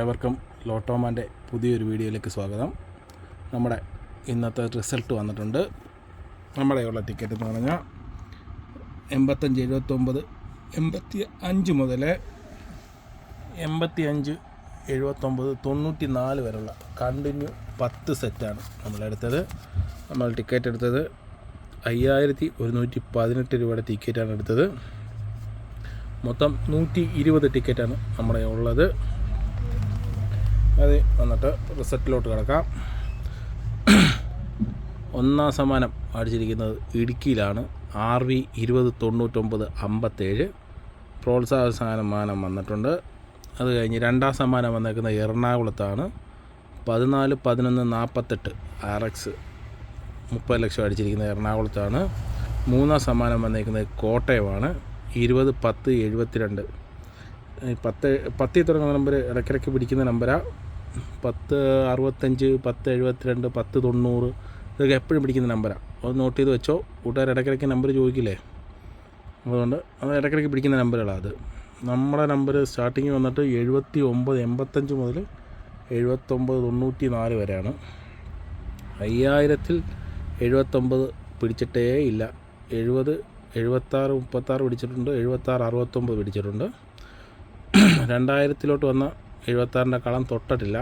ഏവർക്കും ലോട്ടോമാന്റെ പുതിയൊരു വീഡിയോയിലേക്ക് സ്വാഗതം. നമ്മുടെ ഇന്നത്തെ റിസൾട്ട് വന്നിട്ടുണ്ട്. നമ്മുടെ ഉള്ള ടിക്കറ്റ് എന്ന് പറഞ്ഞാൽ എൺപത്തഞ്ച് എഴുപത്തൊമ്പത് എൺപത്തി അഞ്ച് മുതൽ എൺപത്തി അഞ്ച് എഴുപത്തൊമ്പത് തൊണ്ണൂറ്റി നാല് വരെയുള്ള കണ്ടിന്യൂ പത്ത് സെറ്റാണ് നമ്മളെടുത്തത്. നമ്മൾ ടിക്കറ്റ് എടുത്തത് അയ്യായിരത്തി ഒരുന്നൂറ്റി പതിനെട്ട് രൂപയുടെ ടിക്കറ്റാണ് എടുത്തത്. മൊത്തം നൂറ്റി ഇരുപത് ടിക്കറ്റാണ് നമ്മുടെ ഉള്ളത് വന്നിട്ട് റിസൾട്ടിലോട്ട് കിടക്കാം. ഒന്നാം സമ്മാനം അടിച്ചിരിക്കുന്നത് ഇടുക്കിയിലാണ്. ആർ വി ഇരുപത് തൊണ്ണൂറ്റൊമ്പത് അമ്പത്തേഴ്. പ്രോത്സാഹന സമ്മാനം വന്നിട്ടുണ്ട്. അത് കഴിഞ്ഞ് രണ്ടാം സമ്മാനം വന്നേക്കുന്നത് എറണാകുളത്താണ്. പതിനാല് പതിനൊന്ന് നാൽപ്പത്തെട്ട് ആർ എക്സ് മുപ്പത് ലക്ഷം അടിച്ചിരിക്കുന്നത് എറണാകുളത്താണ്. മൂന്നാം സമ്മാനം വന്നേക്കുന്നത് കോട്ടയമാണ്. ഇരുപത് പത്ത് എഴുപത്തിരണ്ട്. പത്ത് പത്തിൽ തുടങ്ങുന്ന നമ്പർ ഇടയ്ക്കിടയ്ക്ക് പിടിക്കുന്ന നമ്പരാണ് പത്ത് അറുപത്തഞ്ച് പത്ത് എഴുപത്തിരണ്ട് പത്ത് തൊണ്ണൂറ് ഇതൊക്കെ എപ്പോഴും പിടിക്കുന്ന നമ്പറാണ് അത് നോട്ട് ചെയ്ത് വെച്ചോ. കൂട്ടുകാർ ഇടയ്ക്കിടയ്ക്ക് നമ്പർ ചോദിക്കില്ലേ? അതുകൊണ്ട് അത് ഇടയ്ക്കിടയ്ക്ക് പിടിക്കുന്ന നമ്പറുകളാണ് അത്. നമ്മുടെ നമ്പർ സ്റ്റാർട്ടിങ് വന്നിട്ട് എഴുപത്തി ഒമ്പത് എൺപത്തഞ്ച് മുതൽ എഴുപത്തൊമ്പത് തൊണ്ണൂറ്റി നാല് വരെയാണ്. അയ്യായിരത്തിൽ എഴുപത്തൊമ്പത് പിടിച്ചിട്ടേ ഇല്ല. എഴുപത് എഴുപത്താറ് മുപ്പത്താറ് പിടിച്ചിട്ടുണ്ട്. എഴുപത്താറ് അറുപത്തൊമ്പത് പിടിച്ചിട്ടുണ്ട്. രണ്ടായിരത്തിലോട്ട് വന്ന എഴുപത്താറിന്റെ കളം തൊട്ടിട്ടില്ല.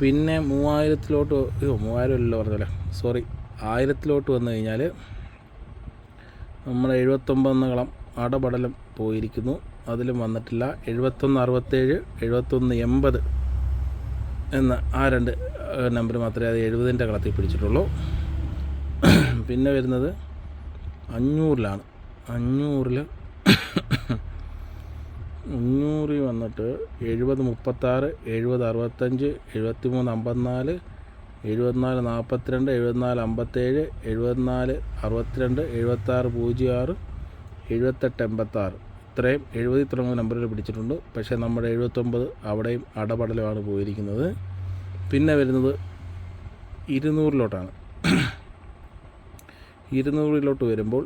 പിന്നെ മൂവായിരത്തിലോട്ട് അയ്യോ മൂവായിരം അല്ലല്ലോ പറഞ്ഞല്ലേ സോറി ആയിരത്തിലോട്ട് വന്നു കഴിഞ്ഞാൽ നമ്മൾ എഴുപത്തൊമ്പതെന്ന കളം അടപടലം പോയിരിക്കുന്നു. അതിലും വന്നിട്ടില്ല. എഴുപത്തൊന്ന് അറുപത്തേഴ് എഴുപത്തൊന്ന് എൺപത് എന്ന ആ രണ്ട് നമ്പർ മാത്രമേ അത് എഴുപതിന്റെ കളത്തിൽ പിടിച്ചിട്ടുള്ളൂ. പിന്നെ വരുന്നത് അഞ്ഞൂറിലാണ്. അഞ്ഞൂറിൽ അഞ്ഞൂറിൽ വന്നിട്ട് എഴുപത് മുപ്പത്താറ് എഴുപത് അറുപത്തഞ്ച് എഴുപത്തി മൂന്ന് അമ്പത്തിനാല് എഴുപത്തിനാല് നാൽപ്പത്തിരണ്ട് എഴുപത്തിനാല് അമ്പത്തേഴ് എഴുപത്തിനാല് അറുപത്തിരണ്ട് എഴുപത്താറ് പൂജ്യം ആറ് എഴുപത്തെട്ട് എൺപത്താറ്. ഇത്രയും എഴുപതിൽ തുടങ്ങുന്ന നമ്പറിൽ പിടിച്ചിട്ടുണ്ട്. പക്ഷേ നമ്മുടെ എഴുപത്തൊമ്പത് അവിടെയും അടപടലമാണ് പോയിരിക്കുന്നത്. പിന്നെ വരുന്നത് ഇരുന്നൂറിലോട്ടാണ്. ഇരുന്നൂറിലോട്ട് വരുമ്പോൾ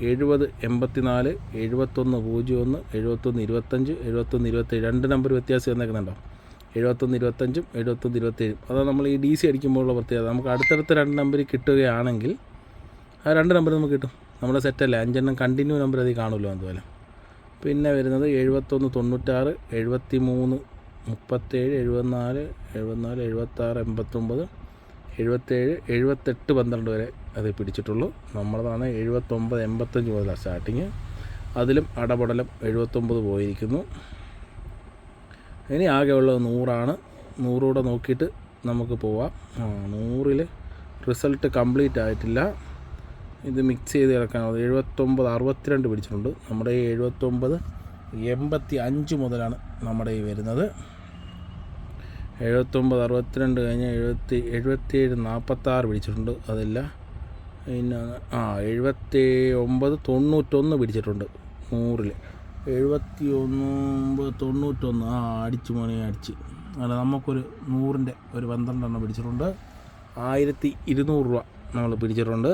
എഴുപത് എൺപത്തിനാല് എഴുപത്തൊന്ന് പൂജ്യം ഒന്ന് എഴുപത്തൊന്ന് ഇരുപത്തഞ്ച് എഴുപത്തൊന്ന് ഇരുപത്തേഴ്. രണ്ട് നമ്പർ വ്യത്യാസം വന്നേക്കുന്നുണ്ടോ? എഴുപത്തൊന്ന് ഇരുപത്തഞ്ചും എഴുപത്തൊന്ന് ഇരുപത്തേഴും. അതാണ് നമ്മൾ ഈ ഡി സി അടിക്കുമ്പോഴുള്ള പ്രത്യേകത. നമുക്ക് അടുത്തടുത്ത രണ്ട് നമ്പർ കിട്ടുകയാണെങ്കിൽ ആ രണ്ട് നമ്പർ നമുക്ക് കിട്ടും. നമ്മുടെ സെറ്റല്ലേ അഞ്ചെണ്ണം കണ്ടിന്യൂ നമ്പർ അതിൽ കാണുമല്ലോ അതുപോലെ. പിന്നെ വരുന്നത് എഴുപത്തൊന്ന് തൊണ്ണൂറ്റാറ് എഴുപത്തി മൂന്ന് മുപ്പത്തേഴ് എഴുപത്തിനാല് എഴുപത്തിനാല് എഴുപത്താറ് എൺപത്തൊമ്പത് എഴുപത്തേഴ് എഴുപത്തെട്ട് പന്ത്രണ്ട് വരെ. അത് പിടിച്ചിട്ടുള്ളൂ. നമ്മളതാണ് എഴുപത്തൊമ്പത് എൺപത്തഞ്ച് മുതലാണ് സ്റ്റാർട്ടിങ് അതിലും അടപടലം എഴുപത്തൊമ്പത് പോയിരിക്കുന്നു. ഇനി ആകെ ഉള്ളത് നൂറാണ്. നൂറൂടെ നോക്കിയിട്ട് നമുക്ക് പോവാം. നൂറിൽ റിസൾട്ട് കംപ്ലീറ്റ് ആയിട്ടില്ല. ഇത് മിക്സ് ചെയ്ത് കിടക്കാനുള്ളത് എഴുപത്തൊമ്പത് അറുപത്തിരണ്ട് പിടിച്ചിട്ടുണ്ട്. നമ്മുടെ ഈ എഴുപത്തൊമ്പത് എൺപത്തി അഞ്ച് മുതലാണ് നമ്മുടെ ഈ വരുന്നത്. എഴുപത്തൊമ്പത് അറുപത്തിരണ്ട് കഴിഞ്ഞ് എഴുപത്തി എഴുപത്തിയേഴ് നാൽപ്പത്താറ് പിടിച്ചിട്ടുണ്ട്. അതില്ല. പിന്നെ ആ എഴുപത്തി ഒമ്പത് തൊണ്ണൂറ്റൊന്ന് പിടിച്ചിട്ടുണ്ട് നൂറിൽ എഴുപത്തി ഒമ്പത് തൊണ്ണൂറ്റൊന്ന് ആ അടിച്ചു മോനെ അടിച്ച്. അല്ല നമുക്കൊരു നൂറിന്റെ ഒരു പന്ത്രണ്ടെണ്ണം പിടിച്ചിട്ടുണ്ട്. ആയിരത്തി ഇരുന്നൂറ് രൂപ നമ്മൾ പിടിച്ചിട്ടുണ്ട്.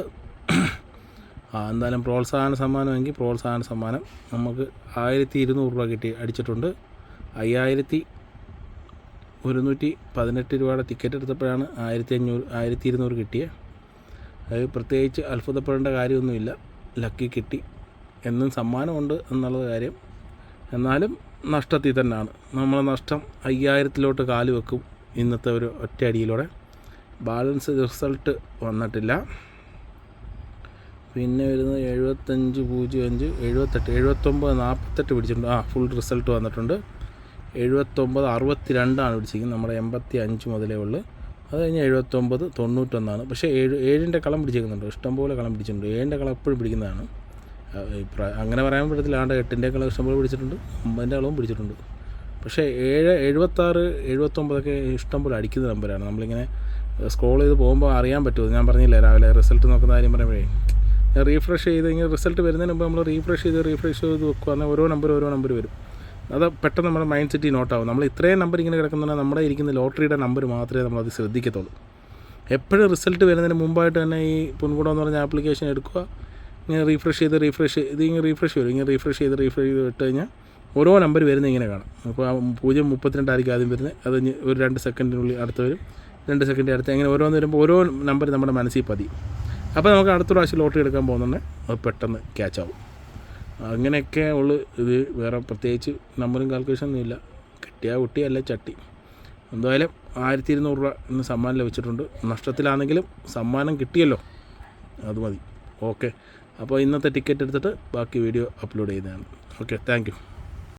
ആ എന്തായാലും പ്രോത്സാഹന സമ്മാനമെങ്കിൽ പ്രോത്സാഹന സമ്മാനം. നമുക്ക് ആയിരത്തി ഇരുന്നൂറ് രൂപ കിട്ടി അടിച്ചിട്ടുണ്ട്. അയ്യായിരത്തി ഒരുന്നൂറ്റി പതിനെട്ട് രൂപയുടെ ടിക്കറ്റ് എടുത്തപ്പോഴാണ് ആയിരത്തി അഞ്ഞൂറ് ആയിരത്തി ഇരുന്നൂറ് കിട്ടിയത് അത് പ്രത്യേകിച്ച് അത്ഭുതപ്പെടേണ്ട കാര്യമൊന്നുമില്ല. ലക്കി കിട്ടി. എന്നും സമ്മാനമുണ്ട് എന്നുള്ള കാര്യം. എന്നാലും നഷ്ടത്തിൽ തന്നെയാണ്. നമ്മൾ നഷ്ടം അയ്യായിരത്തിലോട്ട് കാൽ വെക്കും ഇന്നത്തെ ഒരു ഒറ്റയടിയിലൂടെ ബാലൻസ് റിസൾട്ട് വന്നിട്ടില്ല. പിന്നെ വരുന്നത് എഴുപത്തഞ്ച് പൂജ്യം അഞ്ച് എഴുപത്തെട്ട് എഴുപത്തൊമ്പത് നാൽപ്പത്തെട്ട് പിടിച്ചിട്ടുണ്ട്. ആ ഫുൾ റിസൾട്ട് വന്നിട്ടുണ്ട്. എഴുപത്തൊമ്പത് അറുപത്തി രണ്ടാണ് പിടിച്ചിരിക്കുന്നത്. നമ്മുടെ എൺപത്തി അഞ്ച് മുതലേ ഉള്ളു. അത് കഴിഞ്ഞ് എഴുപത്തൊമ്പത് തൊണ്ണൂറ്റൊന്നാണ്. പക്ഷേ ഏഴ് ഏഴിന്റെ കളം പിടിച്ചിരിക്കുന്നുണ്ട് ഇഷ്ടംപോലെ കളം പിടിച്ചിട്ടുണ്ട്. ഏഴിന്റെ കളം എപ്പോഴും പിടിക്കുന്നതാണ്. അങ്ങനെ പറയാൻ പറ്റത്തില്ല. ആണ്ട് എട്ടിന്റെ കളം ഇഷ്ടംപോലെ പിടിച്ചിട്ടുണ്ട്. ഒമ്പതിന്റെ കളവും പിടിച്ചിട്ടുണ്ട്. പക്ഷേ ഏഴ് എഴുപത്താറ് എഴുപത്തൊമ്പതൊക്കെ ഇഷ്ടംപോലെ അടിക്കുന്ന നമ്പരാണ്. നമ്മളിങ്ങനെ സ്ക്രോൾ ചെയ്ത് പോകുമ്പോൾ അറിയാൻ പറ്റുമോ? ഞാൻ പറഞ്ഞില്ലേ രാവിലെ റിസൾട്ട് നോക്കുന്ന കാര്യം പറയുമ്പോഴേ. റീഫ്രഷ് ചെയ്ത് ഇങ്ങനെ റിസൾട്ട് വരുന്നതിന് മുമ്പ് നമ്മൾ റീഫ്രഷ് ചെയ്ത് റീഫ്രഷ് ചെയ്ത് വെക്കുക എന്നാൽ ഓരോ നമ്പർ ഓരോ നമ്പർ വരും. അത് പെട്ടെന്ന് നമ്മുടെ മൈൻഡ് സെറ്റ് നോട്ടാവും നമ്മൾ ഇത്രയും നമ്പർ ഇങ്ങനെ കിടക്കുന്നുണ്ടെങ്കിൽ നമ്മുടെ ഇരിക്കുന്ന ലോട്ടറിയുടെ നമ്പർ മാത്രമേ നമ്മളത് ശ്രദ്ധിക്കത്തുള്ളൂ. എപ്പോഴും റിസൾട്ട് വരുന്നതിന് മുമ്പായിട്ട് തന്നെ ഈ പുൻകുടം എന്ന് പറഞ്ഞ ആപ്ലിക്കേഷൻ എടുക്കുക. ഇങ്ങനെ റീഫ്രഷ് ചെയ്ത് റീഫ്രഷ് ഇത് ഇങ്ങനെ റീഫ്രഷ് വരും. ഇങ്ങനെ റീഫ്രഷ് ചെയ്ത് റീഫ്രഷ് ചെയ്ത് വിട്ട് കഴിഞ്ഞാൽ ഓരോ നമ്പർ വരുന്നത് ഇങ്ങനെ കാണും. അപ്പോൾ പൂജ്യം മുപ്പത്തിരണ്ടായിരിക്കും ആദ്യം വരുന്നത്. അത് ഒരു രണ്ട് സെക്കൻഡിനുള്ളിൽ അടുത്ത് വരും. രണ്ട് സെക്കൻഡ് അടുത്ത് അങ്ങനെ ഓരോന്ന് വരുമ്പോൾ ഓരോ നമ്പർ നമ്മുടെ മനസ്സിൽ പതി അപ്പോൾ നമുക്ക് അടുത്ത പ്രാവശ്യം ലോട്ടറി എടുക്കാൻ പോകുന്നുണ്ടെങ്കിൽ അത് പെട്ടെന്ന് ക്യാച്ച് ആവും. അങ്ങനെയൊക്കെ ഉള്ളു ഇത്. വേറെ പ്രത്യേകിച്ച് നമ്പറും കാൽക്കുലേഷൻ ഒന്നുമില്ല കിട്ടിയ കുട്ടി അല്ല ചട്ടി. എന്തായാലും ആയിരത്തി ഇരുന്നൂറ് രൂപ ഇന്ന് സമ്മാനം ലഭിച്ചിട്ടുണ്ട്. നഷ്ടത്തിലാണെങ്കിലും സമ്മാനം കിട്ടിയല്ലോ. അത് മതി. ഓക്കെ അപ്പോൾ ഇന്നത്തെ ടിക്കറ്റ് എടുത്തിട്ട് ബാക്കി വീഡിയോ അപ്ലോഡ് ചെയ്യുന്നതാണ്. Okay thank